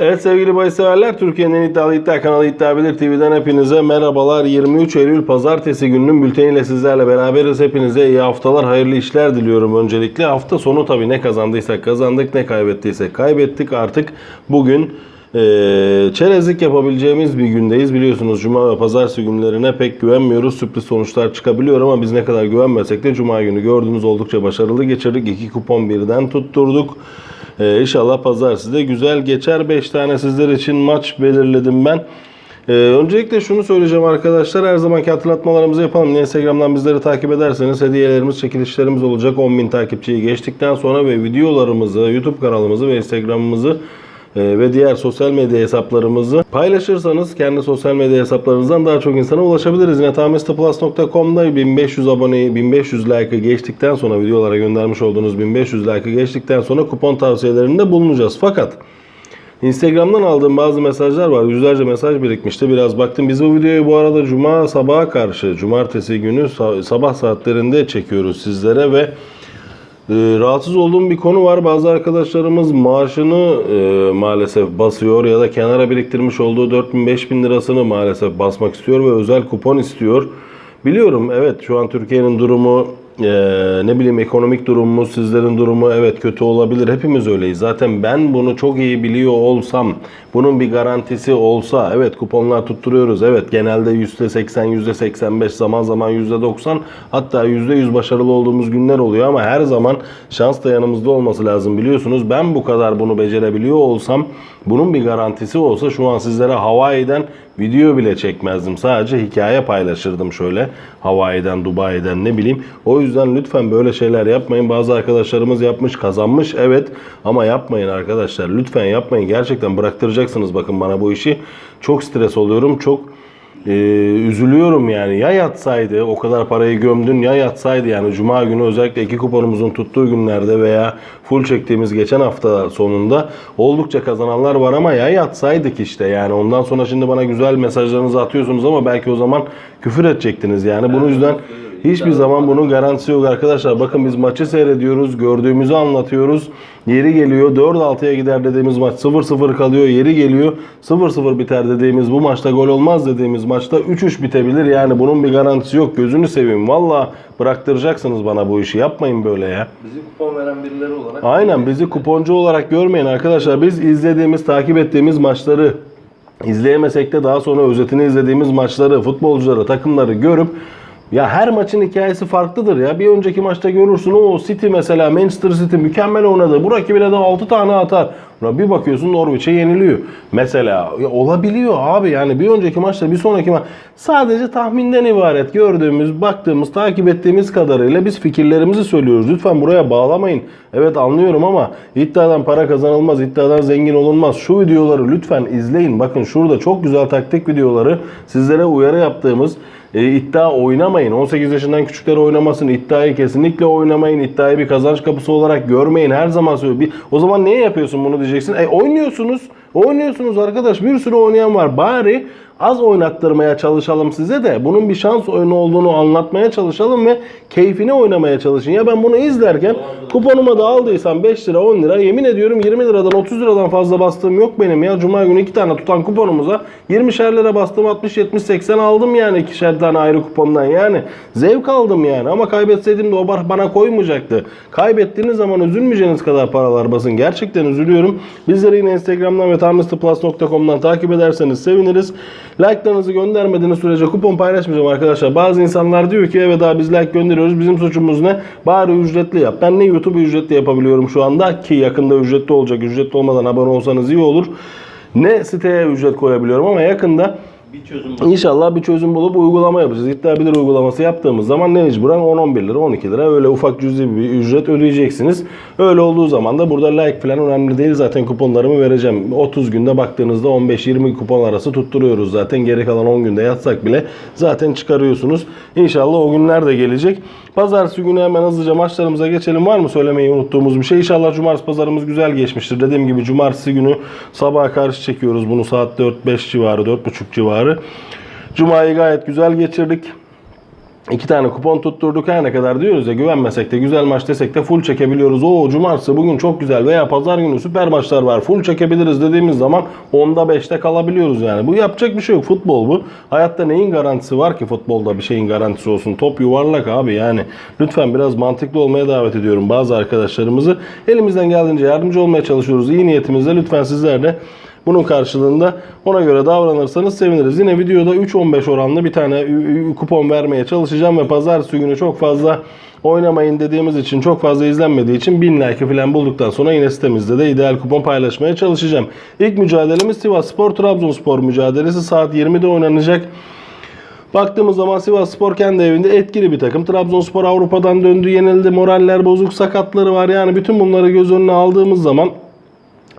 Evet sevgili bahis severler, Türkiye'nin en iddialı iddia kanalı İddia Bilir TV'den hepinize merhabalar. 23 Eylül Pazartesi gününün bülteniyle sizlerle beraberiz. Hepinize iyi haftalar, hayırlı işler diliyorum öncelikle. Hafta sonu tabii ne kazandıysak kazandık, ne kaybettiysek kaybettik. Artık bugün eee çerezlik yapabileceğimiz bir gündeyiz. Biliyorsunuz Cuma ve Pazartesi günlerine pek güvenmiyoruz. Sürpriz sonuçlar çıkabiliyor ama biz ne kadar güvenmesek de Cuma günü gördüğünüz oldukça başarılı geçirdik. İki kupon birden tutturduk. Ee, inşallah pazartesi de güzel geçer. 5 tane sizler için maç belirledim ben. Ee, öncelikle şunu söyleyeceğim arkadaşlar. Her zamanki hatırlatmalarımızı yapalım. Instagram'dan bizleri takip ederseniz hediyelerimiz, çekilişlerimiz olacak. 10.000 takipçiyi geçtikten sonra ve videolarımızı, YouTube kanalımızı ve Instagram'ımızı ve diğer sosyal medya hesaplarımızı paylaşırsanız kendi sosyal medya hesaplarınızdan daha çok insana ulaşabiliriz. Yine tamestaplas.com'da 1500 aboneyi 1500 like'ı geçtikten sonra videolara göndermiş olduğunuz 1500 like'ı geçtikten sonra kupon tavsiyelerinde bulunacağız. Fakat Instagram'dan aldığım bazı mesajlar var. Yüzlerce mesaj birikmişti. Biraz baktım. Biz bu videoyu bu arada Cuma sabaha karşı, Cumartesi günü sa- sabah saatlerinde çekiyoruz sizlere ve ee, rahatsız olduğum bir konu var. Bazı arkadaşlarımız maaşını e, maalesef basıyor ya da kenara biriktirmiş olduğu 4000-5000 lirasını maalesef basmak istiyor ve özel kupon istiyor. Biliyorum evet şu an Türkiye'nin durumu e, ne bileyim ekonomik durumumuz sizlerin durumu evet kötü olabilir. Hepimiz öyleyiz. Zaten ben bunu çok iyi biliyor olsam bunun bir garantisi olsa evet kuponlar tutturuyoruz. Evet genelde %80 %85 zaman zaman %90 hatta %100 başarılı olduğumuz günler oluyor ama her zaman şans da yanımızda olması lazım biliyorsunuz. Ben bu kadar bunu becerebiliyor olsam bunun bir garantisi olsa şu an sizlere Hawaii'den video bile çekmezdim. Sadece hikaye paylaşırdım şöyle. Hawaii'den, Dubai'den ne bileyim. O yüzden lütfen böyle şeyler yapmayın. Bazı arkadaşlarımız yapmış, kazanmış evet ama yapmayın arkadaşlar. Lütfen yapmayın. Gerçekten bıraktıracaksınız bakın bana bu işi. Çok stres oluyorum. Çok ee, üzülüyorum yani. Ya yatsaydı o kadar parayı gömdün ya yatsaydı yani. Cuma günü özellikle iki kuponumuzun tuttuğu günlerde veya full çektiğimiz geçen hafta sonunda oldukça kazananlar var ama ya yatsaydık işte yani. Ondan sonra şimdi bana güzel mesajlarınızı atıyorsunuz ama belki o zaman küfür edecektiniz yani. Bunun yüzden Hiçbir zaman bunun garantisi yok arkadaşlar. Bakın biz maçı seyrediyoruz, gördüğümüzü anlatıyoruz. Yeri geliyor 4-6'ya gider dediğimiz maç 0-0 kalıyor. Yeri geliyor 0-0 biter dediğimiz bu maçta gol olmaz dediğimiz maçta 3-3 bitebilir. Yani bunun bir garantisi yok. Gözünü seveyim. Valla bıraktıracaksınız bana bu işi. Yapmayın böyle ya. Bizi kupon veren birileri olarak. Aynen bizi kuponcu olarak görmeyin arkadaşlar. Biz izlediğimiz, takip ettiğimiz maçları izleyemesek de daha sonra özetini izlediğimiz maçları, futbolcuları, takımları görüp ya her maçın hikayesi farklıdır ya. Bir önceki maçta görürsün o City mesela Manchester City mükemmel oynadı. Bu rakibine de 6 tane atar. Buna bir bakıyorsun Norwich'e yeniliyor. Mesela ya olabiliyor abi yani bir önceki maçta bir sonraki maç sadece tahminden ibaret gördüğümüz, baktığımız, takip ettiğimiz kadarıyla biz fikirlerimizi söylüyoruz. Lütfen buraya bağlamayın. Evet anlıyorum ama iddiadan para kazanılmaz, iddiadan zengin olunmaz. Şu videoları lütfen izleyin. Bakın şurada çok güzel taktik videoları sizlere uyarı yaptığımız e, iddia oynamayın. 18 yaşından küçükler oynamasın. İddiayı kesinlikle oynamayın. İddiayı bir kazanç kapısı olarak görmeyin. Her zaman söylüyorum. O zaman niye yapıyorsun bunu diyeceksin. E oynuyorsunuz. Oynuyorsunuz arkadaş. Bir sürü oynayan var. Bari az oynattırmaya çalışalım size de bunun bir şans oyunu olduğunu anlatmaya çalışalım ve keyfine oynamaya çalışın. Ya ben bunu izlerken kuponuma da aldıysam 5 lira 10 lira yemin ediyorum 20 liradan 30 liradan fazla bastığım yok benim ya. Cuma günü 2 tane tutan kuponumuza 20'şer lira bastım 60 70 80 aldım yani ikişer tane ayrı kupondan yani. Zevk aldım yani ama kaybetseydim de o bana koymayacaktı. Kaybettiğiniz zaman üzülmeyeceğiniz kadar paralar basın. Gerçekten üzülüyorum. Bizleri yine Instagram'dan ve tamistplus.com'dan takip ederseniz seviniriz. Like'larınızı göndermediğiniz sürece kupon paylaşmayacağım arkadaşlar. Bazı insanlar diyor ki evet abi biz like gönderiyoruz. Bizim suçumuz ne? Bari ücretli yap. Ben ne YouTube'u ücretli yapabiliyorum şu anda ki yakında ücretli olacak. Ücretli olmadan abone olsanız iyi olur. Ne siteye ücret koyabiliyorum ama yakında Bir çözüm İnşallah bir çözüm bulup uygulama yapacağız. İddia bilir uygulaması yaptığımız zaman ne mecburen 10-11 lira 12 lira öyle ufak cüzi bir ücret ödeyeceksiniz. Öyle olduğu zaman da burada like falan önemli değil. Zaten kuponlarımı vereceğim. 30 günde baktığınızda 15-20 kupon arası tutturuyoruz zaten. Geri kalan 10 günde yatsak bile zaten çıkarıyorsunuz. İnşallah o günler de gelecek. Pazartesi günü hemen hızlıca maçlarımıza geçelim. Var mı söylemeyi unuttuğumuz bir şey? İnşallah cumartesi pazarımız güzel geçmiştir. Dediğim gibi cumartesi günü sabaha karşı çekiyoruz bunu saat 4-5 civarı, 4.30 civarı. Cuma'yı gayet güzel geçirdik. İki tane kupon tutturduk her ne kadar diyoruz ya güvenmesek de güzel maç desek de full çekebiliyoruz. O cumartesi bugün çok güzel veya pazar günü süper maçlar var full çekebiliriz dediğimiz zaman 10'da 5'te kalabiliyoruz yani. Bu yapacak bir şey yok futbol bu. Hayatta neyin garantisi var ki futbolda bir şeyin garantisi olsun. Top yuvarlak abi yani. Lütfen biraz mantıklı olmaya davet ediyorum bazı arkadaşlarımızı. Elimizden geldiğince yardımcı olmaya çalışıyoruz iyi niyetimizle. Lütfen sizler de bunun karşılığında ona göre davranırsanız seviniriz. Yine videoda 3-15 oranlı bir tane kupon vermeye çalışacağım ve pazartesi günü çok fazla oynamayın dediğimiz için çok fazla izlenmediği için 1000 like falan bulduktan sonra yine sitemizde de ideal kupon paylaşmaya çalışacağım. İlk mücadelemiz Sivas Spor Trabzonspor mücadelesi saat 20'de oynanacak. Baktığımız zaman Sivas Spor kendi evinde etkili bir takım. Trabzonspor Avrupa'dan döndü, yenildi, moraller bozuk, sakatları var. Yani bütün bunları göz önüne aldığımız zaman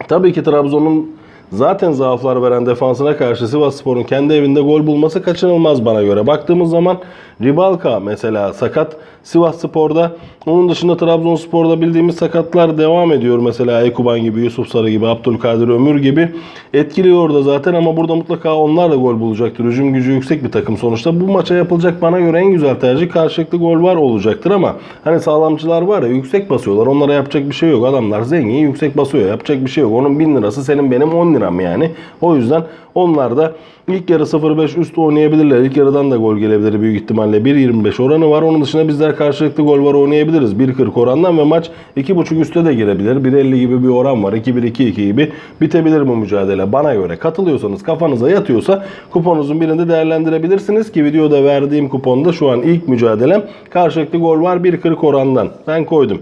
Tabii ki Trabzon'un zaten zaaflar veren defansına karşı Sivasspor'un kendi evinde gol bulması kaçınılmaz bana göre. Baktığımız zaman Ribalka mesela sakat Sivasspor'da. Onun dışında Trabzonspor'da bildiğimiz sakatlar devam ediyor. Mesela Ekuban gibi, Yusuf Sarı gibi, Abdülkadir Ömür gibi. Etkili orada zaten ama burada mutlaka onlar da gol bulacaktır. Hücum gücü yüksek bir takım sonuçta. Bu maça yapılacak bana göre en güzel tercih karşılıklı gol var olacaktır ama hani sağlamcılar var ya yüksek basıyorlar. Onlara yapacak bir şey yok. Adamlar zengin yüksek basıyor. Yapacak bir şey yok. Onun 1000 lirası senin benim 10 liram yani. O yüzden onlar da ilk yarı 0-5 üst oynayabilirler. İlk yarıdan da gol gelebilir büyük ihtimalle. 1.25 oranı var. Onun dışında bizler karşılıklı gol var oynayabiliriz. 1.40 orandan ve maç 2.5 üste de girebilir. 1.50 gibi bir oran var. 2-1-2-2 gibi bitebilir bu mücadele. Bana göre katılıyorsanız kafanıza yatıyorsa kuponunuzun birinde değerlendirebilirsiniz ki videoda verdiğim kuponda şu an ilk mücadelem karşılıklı gol var 1.40 orandan. Ben koydum.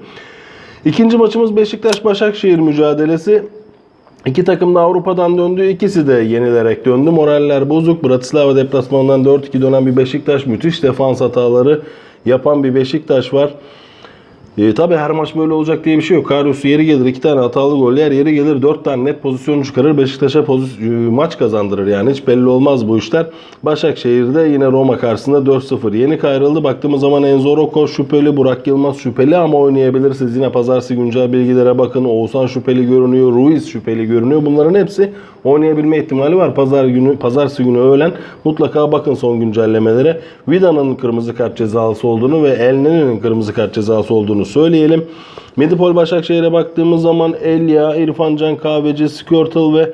İkinci maçımız Beşiktaş-Başakşehir mücadelesi. İki takım da Avrupa'dan döndü. İkisi de yenilerek döndü. Moraller bozuk. Bratislava deplasmanından 4-2 dönen bir Beşiktaş. Müthiş defans hataları yapan bir Beşiktaş var. E, tabii her maç böyle olacak diye bir şey yok. Karius yeri gelir iki tane hatalı gol yer, yeri gelir dört tane net pozisyon çıkarır. Beşiktaş'a poz- e, maç kazandırır yani. Hiç belli olmaz bu işler. Başakşehir'de yine Roma karşısında 4-0 yenik ayrıldı. Baktığımız zaman Enzo Rocco şüpheli, Burak Yılmaz şüpheli ama oynayabilir. Siz yine pazartesi güncel bilgilere bakın. Oğuzhan şüpheli görünüyor, Ruiz şüpheli görünüyor. Bunların hepsi oynayabilme ihtimali var. Pazar günü, pazartesi günü öğlen mutlaka bakın son güncellemelere. Vida'nın kırmızı kart cezalısı olduğunu ve Elnene'nin kırmızı kart cezalısı olduğunu söyleyelim. Medipol Başakşehir'e baktığımız zaman Elia, İrfan Can Kahveci, Skirtle ve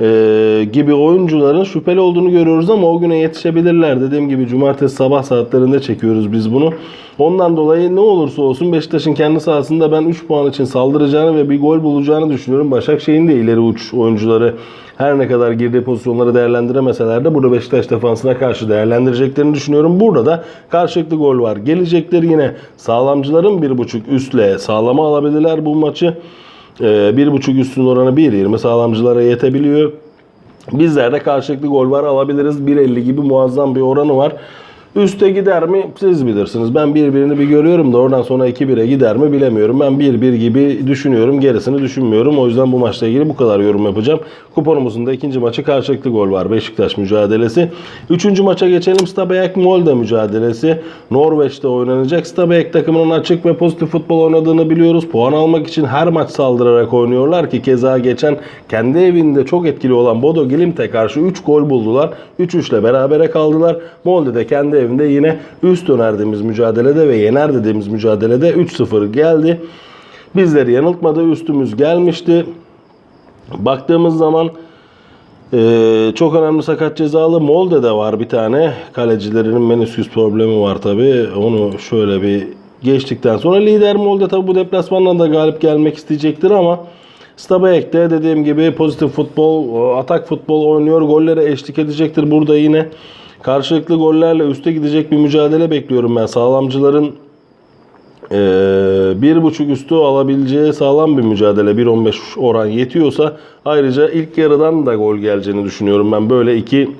e, gibi oyuncuların şüpheli olduğunu görüyoruz ama o güne yetişebilirler. Dediğim gibi cumartesi sabah saatlerinde çekiyoruz biz bunu. Ondan dolayı ne olursa olsun Beşiktaş'ın kendi sahasında ben 3 puan için saldıracağını ve bir gol bulacağını düşünüyorum. Başakşehir'in de ileri uç oyuncuları her ne kadar girdiği pozisyonları değerlendiremeseler de burada Beşiktaş defansına karşı değerlendireceklerini düşünüyorum. Burada da karşılıklı gol var. Gelecekleri yine sağlamcıların 1.5 üstle sağlama alabilirler bu maçı. Ee, 1.5 üstün oranı 1.20 sağlamcılara yetebiliyor. Bizler de karşılıklı gol var alabiliriz. 1.50 gibi muazzam bir oranı var. Üste gider mi siz bilirsiniz. Ben birbirini bir görüyorum da oradan sonra 2-1'e gider mi bilemiyorum. Ben 1-1 gibi düşünüyorum. Gerisini düşünmüyorum. O yüzden bu maçla ilgili bu kadar yorum yapacağım. Kuponumuzun da ikinci maçı karşılıklı gol var. Beşiktaş mücadelesi. Üçüncü maça geçelim. Stabæk Molde mücadelesi. Norveç'te oynanacak. Stabæk takımının açık ve pozitif futbol oynadığını biliyoruz. Puan almak için her maç saldırarak oynuyorlar ki keza geçen kendi evinde çok etkili olan Bodo Glimt'e karşı 3 gol buldular. 3-3 ile berabere kaldılar. Molde de kendi evinde yine üst önerdiğimiz mücadelede ve yener dediğimiz mücadelede 3-0 geldi. Bizleri yanıltmadı. Üstümüz gelmişti. Baktığımız zaman ee, çok önemli sakat cezalı Molde'de var bir tane. Kalecilerinin menisküs problemi var tabi. Onu şöyle bir geçtikten sonra lider Molde tabi bu deplasmandan da galip gelmek isteyecektir ama Stabæk'te dediğim gibi pozitif futbol, atak futbol oynuyor. Gollere eşlik edecektir. Burada yine karşılıklı gollerle üste gidecek bir mücadele bekliyorum ben. Sağlamcıların ee, bir buçuk üstü alabileceği sağlam bir mücadele 1.15 oran yetiyorsa ayrıca ilk yarıdan da gol geleceğini düşünüyorum ben böyle iki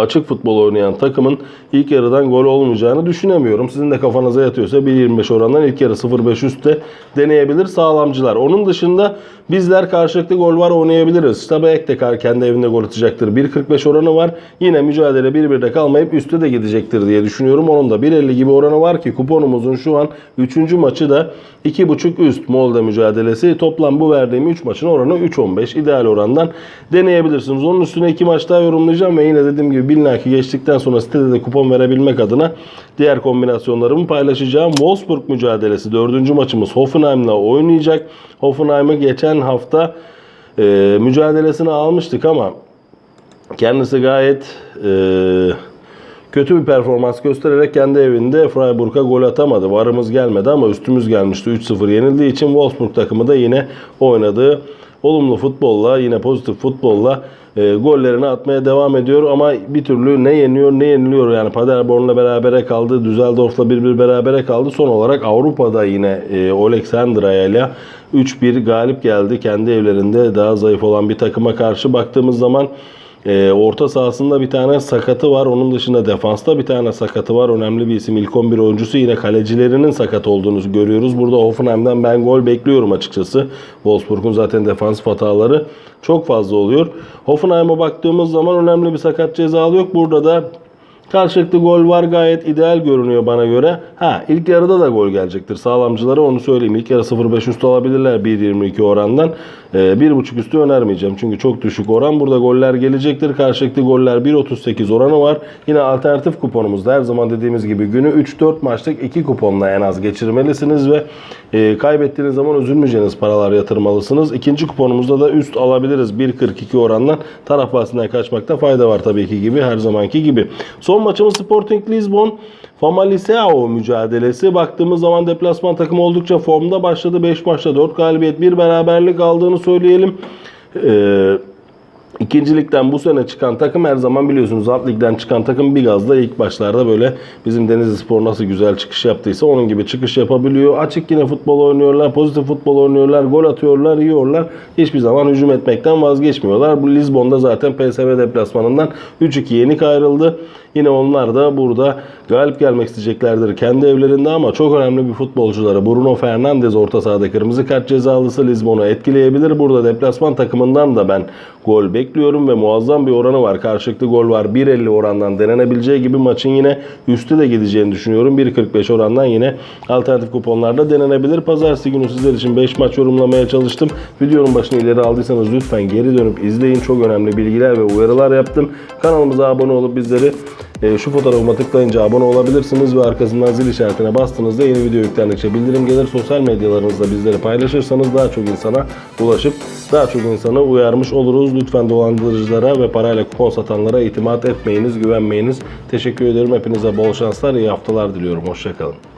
açık futbol oynayan takımın ilk yarıdan gol olmayacağını düşünemiyorum. Sizin de kafanıza yatıyorsa 1.25 orandan ilk yarı 0.5 üstte deneyebilir sağlamcılar. Onun dışında bizler karşılıklı gol var oynayabiliriz. Stabæk de kendi evinde gol atacaktır. 1.45 oranı var. Yine mücadele 1-1'de kalmayıp üstte de gidecektir diye düşünüyorum. Onun da 1.50 gibi oranı var ki kuponumuzun şu an 3. maçı da 2.5 üst Molde mücadelesi. Toplam bu verdiğim 3 maçın oranı 3.15 ideal orandan deneyebilirsiniz. Onun üstüne 2 maç daha yorumlayacağım ve yine dediğim gibi 1000 like'ı geçtikten sonra sitede de kupon verebilmek adına diğer kombinasyonlarımı paylaşacağım. Wolfsburg mücadelesi 4. maçımız Hoffenheim'la oynayacak. Hoffenheim'ı geçen hafta e, mücadelesini almıştık ama kendisi gayet e, kötü bir performans göstererek kendi evinde Freiburg'a gol atamadı. Varımız gelmedi ama üstümüz gelmişti. 3-0 yenildiği için Wolfsburg takımı da yine oynadığı olumlu futbolla, yine pozitif futbolla e, gollerini atmaya devam ediyor ama bir türlü ne yeniyor ne yeniliyor yani Paderborn'la berabere kaldı, Düsseldorf'la 1-1 berabere kaldı. Son olarak Avrupa'da yine e, Oleksandria ile 3-1 galip geldi. Kendi evlerinde daha zayıf olan bir takıma karşı baktığımız zaman ee, orta sahasında bir tane sakatı var. Onun dışında defansta bir tane sakatı var. Önemli bir isim. İlk 11 oyuncusu yine kalecilerinin sakat olduğunu görüyoruz. Burada Hoffenheim'den ben gol bekliyorum açıkçası. Wolfsburg'un zaten defans hataları çok fazla oluyor. Hoffenheim'a baktığımız zaman önemli bir sakat cezalı yok. Burada da Karşılıklı gol var gayet ideal görünüyor bana göre. Ha ilk yarıda da gol gelecektir. Sağlamcılara onu söyleyeyim. İlk yarı 0.5 üstü alabilirler 1.22 orandan. Ee, 1.5 üstü önermeyeceğim. Çünkü çok düşük oran. Burada goller gelecektir. Karşılıklı goller 1.38 oranı var. Yine alternatif kuponumuzda her zaman dediğimiz gibi günü 3-4 maçlık 2 kuponla en az geçirmelisiniz ve e, kaybettiğiniz zaman üzülmeyeceğiniz paralar yatırmalısınız. İkinci kuponumuzda da üst alabiliriz 1.42 orandan. Taraf bahsinden kaçmakta fayda var tabii ki gibi her zamanki gibi. Son maçımız Sporting Lisbon Famalicão mücadelesi. Baktığımız zaman deplasman takımı oldukça formda başladı. 5 maçta 4 galibiyet 1 beraberlik aldığını söyleyelim. Eee İkincilikten bu sene çıkan takım her zaman biliyorsunuz alt ligden çıkan takım bir gazda ilk başlarda böyle bizim Denizli Spor nasıl güzel çıkış yaptıysa onun gibi çıkış yapabiliyor. Açık yine futbol oynuyorlar, pozitif futbol oynuyorlar, gol atıyorlar, yiyorlar. Hiçbir zaman hücum etmekten vazgeçmiyorlar. Bu Lizbon'da zaten PSV deplasmanından 3-2 yenik ayrıldı. Yine onlar da burada galip gelmek isteyeceklerdir kendi evlerinde ama çok önemli bir futbolcuları Bruno Fernandes orta sahada kırmızı kart cezalısı Lizbon'u etkileyebilir. Burada deplasman takımından da ben gol bekliyorum ve muazzam bir oranı var. Karşılıklı gol var. 1.50 orandan denenebileceği gibi maçın yine üstü de gideceğini düşünüyorum. 1.45 orandan yine alternatif kuponlarda denenebilir. Pazartesi günü sizler için 5 maç yorumlamaya çalıştım. Videonun başını ileri aldıysanız lütfen geri dönüp izleyin. Çok önemli bilgiler ve uyarılar yaptım. Kanalımıza abone olup bizleri e, şu fotoğrafıma tıklayınca abone olabilirsiniz ve arkasından zil işaretine bastığınızda yeni video yüklendikçe bildirim gelir. Sosyal medyalarınızda bizleri paylaşırsanız daha çok insana ulaşıp daha çok insanı uyarmış oluruz. Lütfen dolandırıcılara ve parayla kupon satanlara itimat etmeyiniz, güvenmeyiniz. Teşekkür ederim. Hepinize bol şanslar, iyi haftalar diliyorum. Hoşçakalın.